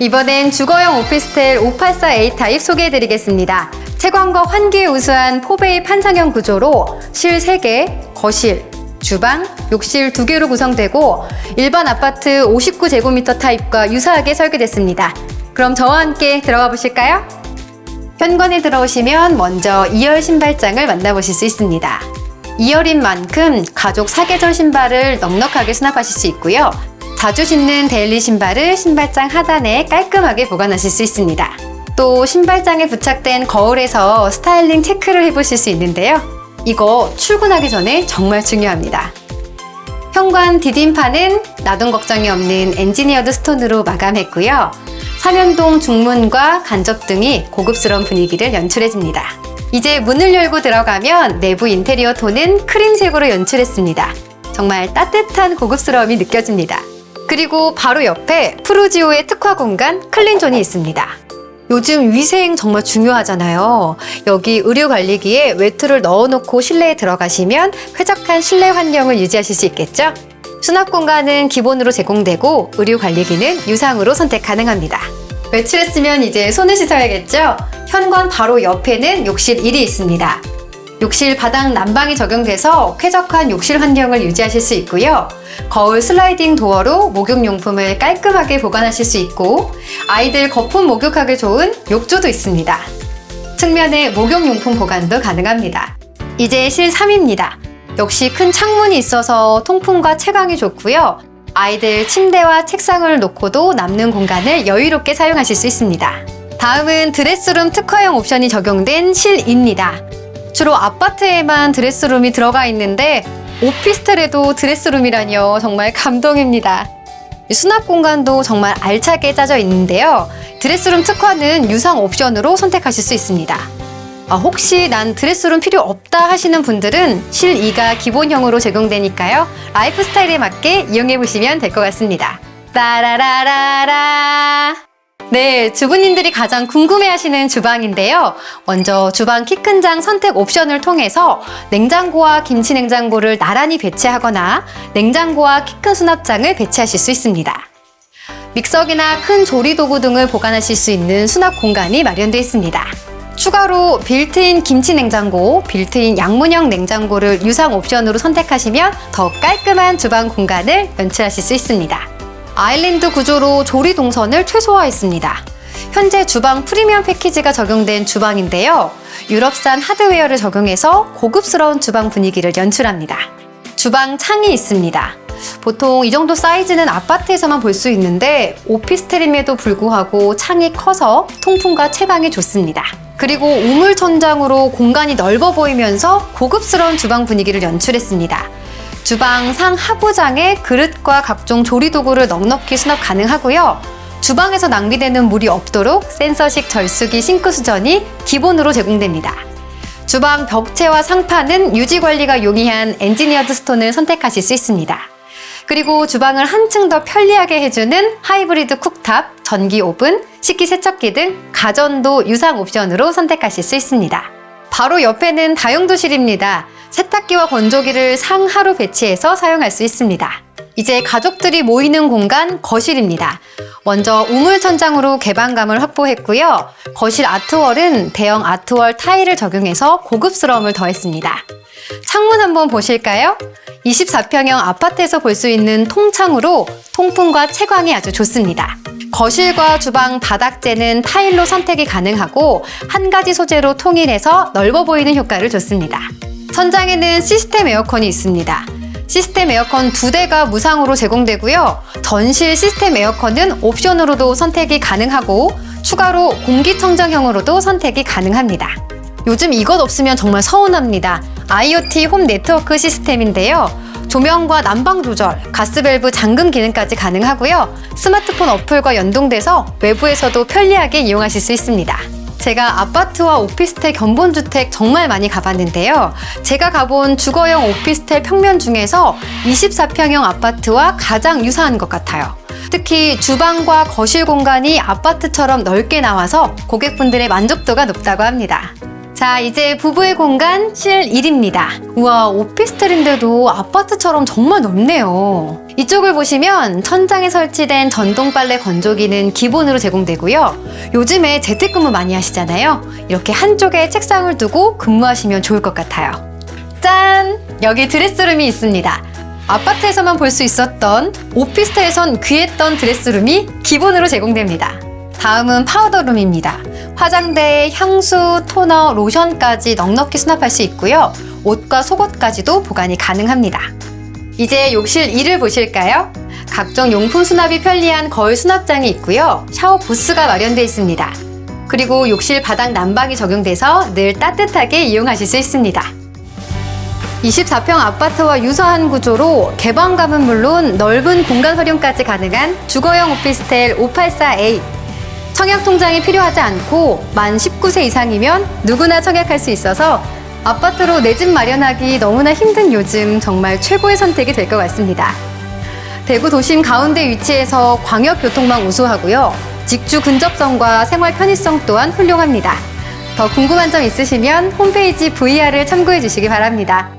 이번엔 주거용 오피스텔 584A 타입 소개해드리겠습니다. 채광과 환기에 우수한 포베이 판상형 구조로 실 3개, 거실, 주방, 욕실 2개로 구성되고 일반 아파트 59제곱미터 타입과 유사하게 설계됐습니다. 그럼 저와 함께 들어가 보실까요? 현관에 들어오시면 먼저 2열 신발장을 만나보실 수 있습니다. 2열인 만큼 가족 사계절 신발을 넉넉하게 수납하실 수 있고요. 자주 신는 데일리 신발을 신발장 하단에 깔끔하게 보관하실 수 있습니다. 또 신발장에 부착된 거울에서 스타일링 체크를 해보실 수 있는데요. 이거 출근하기 전에 정말 중요합니다. 현관 디딤판은 나동 걱정이 없는 엔지니어드 스톤으로 마감했고요. 삼연동 중문과 간접 등이 고급스러운 분위기를 연출해줍니다. 이제 문을 열고 들어가면 내부 인테리어 톤은 크림색으로 연출했습니다. 정말 따뜻한 고급스러움이 느껴집니다. 그리고 바로 옆에 프루지오의 특화 공간 클린존이 있습니다. 요즘 위생 정말 중요하잖아요. 여기 의류 관리기에 외투를 넣어놓고 실내에 들어가시면 쾌적한 실내 환경을 유지하실 수 있겠죠? 수납 공간은 기본으로 제공되고 의류 관리기는 유상으로 선택 가능합니다. 외출했으면 이제 손을 씻어야겠죠? 현관 바로 옆에는 욕실 1이 있습니다. 욕실 바닥 난방이 적용돼서 쾌적한 욕실 환경을 유지하실 수 있고요. 거울 슬라이딩 도어로 목욕용품을 깔끔하게 보관하실 수 있고 아이들 거품 목욕하기 좋은 욕조도 있습니다. 측면에 목욕용품 보관도 가능합니다. 이제 실 3입니다. 역시 큰 창문이 있어서 통풍과 채광이 좋고요. 아이들 침대와 책상을 놓고도 남는 공간을 여유롭게 사용하실 수 있습니다. 다음은 드레스룸 특화형 옵션이 적용된 실입니다. 주로 아파트에만 드레스룸이 들어가 있는데 오피스텔에도 드레스룸이라니요. 정말 감동입니다. 수납 공간도 정말 알차게 짜져 있는데요. 드레스룸 특화는 유상 옵션으로 선택하실 수 있습니다. 아, 혹시 난 드레스룸 필요 없다 하시는 분들은 실 2가 기본형으로 제공되니까요. 라이프 스타일에 맞게 이용해 보시면 될 것 같습니다. 따라라라라. 네, 주부님들이 가장 궁금해하시는 주방인데요. 먼저 주방 키 큰 장 선택 옵션을 통해서 냉장고와 김치 냉장고를 나란히 배치하거나 냉장고와 키 큰 수납장을 배치하실 수 있습니다. 믹서기나 큰 조리 도구 등을 보관하실 수 있는 수납 공간이 마련되어 있습니다. 추가로 빌트인 김치 냉장고, 빌트인 양문형 냉장고를 유상 옵션으로 선택하시면 더 깔끔한 주방 공간을 연출하실 수 있습니다. 아일랜드 구조로 조리 동선을 최소화했습니다. 현재 주방 프리미엄 패키지가 적용된 주방인데요. 유럽산 하드웨어를 적용해서 고급스러운 주방 분위기를 연출합니다. 주방 창이 있습니다. 보통 이 정도 사이즈는 아파트에서만 볼 수 있는데 오피스텔임에도 불구하고 창이 커서 통풍과 채광이 좋습니다. 그리고 우물 천장으로 공간이 넓어 보이면서 고급스러운 주방 분위기를 연출했습니다. 주방 상 하부장에 그릇과 각종 조리 도구를 넉넉히 수납 가능하고요. 주방에서 낭비되는 물이 없도록 센서식 절수기 싱크 수전이 기본으로 제공됩니다. 주방 벽체와 상판은 유지 관리가 용이한 엔지니어드 스톤을 선택하실 수 있습니다. 그리고 주방을 한층 더 편리하게 해주는 하이브리드 쿡탑, 전기 오븐, 식기 세척기 등 가전도 유상 옵션으로 선택하실 수 있습니다. 바로 옆에는 다용도실입니다. 세탁기와 건조기를 상하로 배치해서 사용할 수 있습니다. 이제 가족들이 모이는 공간 거실입니다. 먼저 우물 천장으로 개방감을 확보했고요. 거실 아트월은 대형 아트월 타일을 적용해서 고급스러움을 더했습니다. 창문 한번 보실까요? 24평형 아파트에서 볼 수 있는 통창으로 통풍과 채광이 아주 좋습니다. 거실과 주방 바닥재는 타일로 선택이 가능하고 한 가지 소재로 통일해서 넓어 보이는 효과를 줬습니다. 천장에는 시스템 에어컨이 있습니다. 시스템 에어컨 두 대가 무상으로 제공되고요. 전실 시스템 에어컨은 옵션으로도 선택이 가능하고 추가로 공기청정형으로도 선택이 가능합니다. 요즘 이것 없으면 정말 서운합니다. IoT 홈 네트워크 시스템인데요. 조명과 난방 조절, 가스밸브 잠금 기능까지 가능하고요. 스마트폰 어플과 연동돼서 외부에서도 편리하게 이용하실 수 있습니다. 제가 아파트와 오피스텔 견본주택 정말 많이 가봤는데요. 제가 가본 주거용 오피스텔 평면 중에서 24평형 아파트와 가장 유사한 것 같아요. 특히 주방과 거실 공간이 아파트처럼 넓게 나와서 고객분들의 만족도가 높다고 합니다. 자, 이제 부부의 공간 실 1입니다. 우와, 오피스텔인데도 아파트처럼 정말 넓네요. 이쪽을 보시면 천장에 설치된 전동 빨래 건조기는 기본으로 제공되고요. 요즘에 재택근무 많이 하시잖아요. 이렇게 한쪽에 책상을 두고 근무하시면 좋을 것 같아요. 짠! 여기 드레스룸이 있습니다. 아파트에서만 볼 수 있었던 오피스텔에선 귀했던 드레스룸이 기본으로 제공됩니다. 다음은 파우더룸입니다. 화장대, 향수, 토너, 로션까지 넉넉히 수납할 수 있고요. 옷과 속옷까지도 보관이 가능합니다. 이제 욕실 2를 보실까요? 각종 용품 수납이 편리한 거울 수납장이 있고요. 샤워 부스가 마련되어 있습니다. 그리고 욕실 바닥 난방이 적용돼서 늘 따뜻하게 이용하실 수 있습니다. 24평 아파트와 유사한 구조로 개방감은 물론 넓은 공간 활용까지 가능한 주거용 오피스텔 584A. 청약 통장이 필요하지 않고 만 19세 이상이면 누구나 청약할 수 있어서 아파트로 내 집 마련하기 너무나 힘든 요즘 정말 최고의 선택이 될 것 같습니다. 대구 도심 가운데 위치해서 광역교통망 우수하고요. 직주 근접성과 생활 편의성 또한 훌륭합니다. 더 궁금한 점 있으시면 홈페이지 VR을 참고해 주시기 바랍니다.